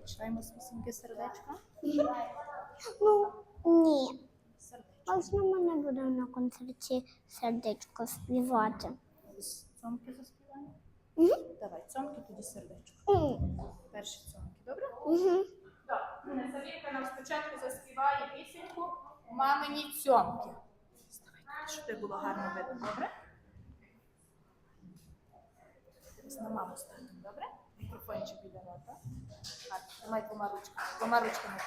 Починаємо з пісеньки сердечка. Ну, ні. Сердечко. Можна мене буде на концерті сердечко співати. Цьомки заспіваємо. Угу. Давай, цьомки, тоді сердечко. Угу. Перші цьомки, добре? Угу. Так, Савінка нам спочатку заспіває пісеньку Мамині цьомки. Ставай тут, щоб тебе було гарно видно, добре? Зараз на маму станемо, добре? Мікрофончик біля рота. Так, тримай двома ручками. Двома ручками.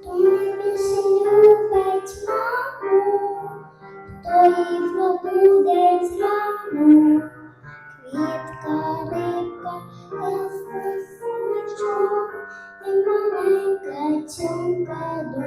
Хто найбільше любить маму,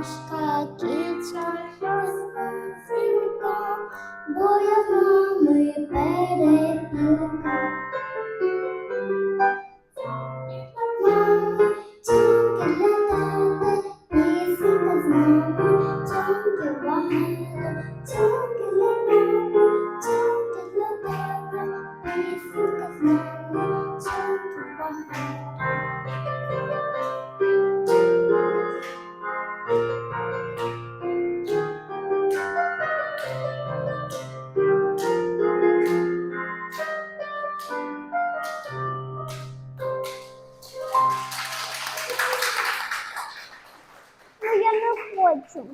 Пашка киця синка, бо я в мами перепілка. Мама, тільки для з нами, тата, пісенька з нами, тільки багато. Хочу.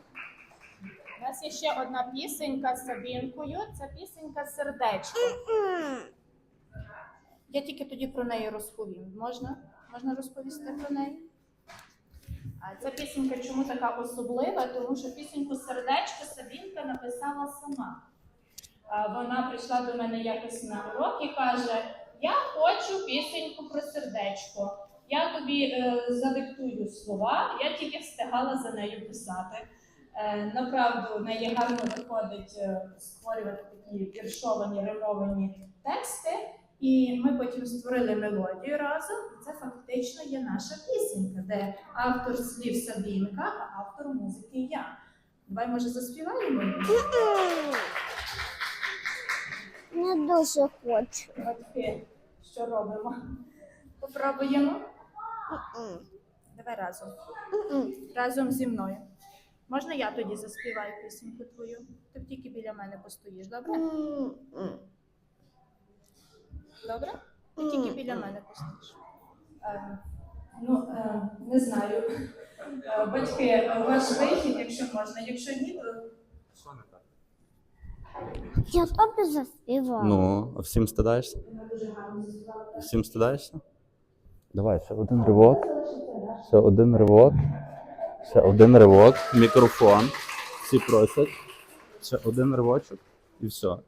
У нас є ще одна пісенька з Сабінкою. Це пісенька сердечко. Я тільки тоді про неї розповім. Можна? Можна розповісти про неї? А ця пісенька чому така особлива? Тому що пісеньку сердечко Сабінка написала сама. Вона прийшла до мене якось на урок і каже: Я хочу пісеньку про сердечко. Я тобі е, задиктую слова, я тільки встигала за нею писати. Е, направду, в неї гарно виходить е, створювати такі віршовані, римовані тексти. І ми потім створили мелодію разом. І це фактично є наша пісенька, де автор слів Сабінка, а автор музики я. Давай, може, заспіваємо? Не дуже хочу. Батьки, що робимо? Попробуємо? Давай разом. Разом зі мною. Можна я тоді заспіваю пісеньку твою? Ти тільки біля мене постоїш, добре? Добре? Ти тільки біля мене постоїш. Е, ну, е, не знаю. Е, батьки, ваш вихід, якщо можна. Якщо ні, то Що не так? Я тобі заспівала. Ну, а всім стидаєшся? Всім стидаєшся? Давай, ще один ривок. Ще один ривок. Ще один ривок. Мікрофон. Всі просять. Ще один ривочок і все.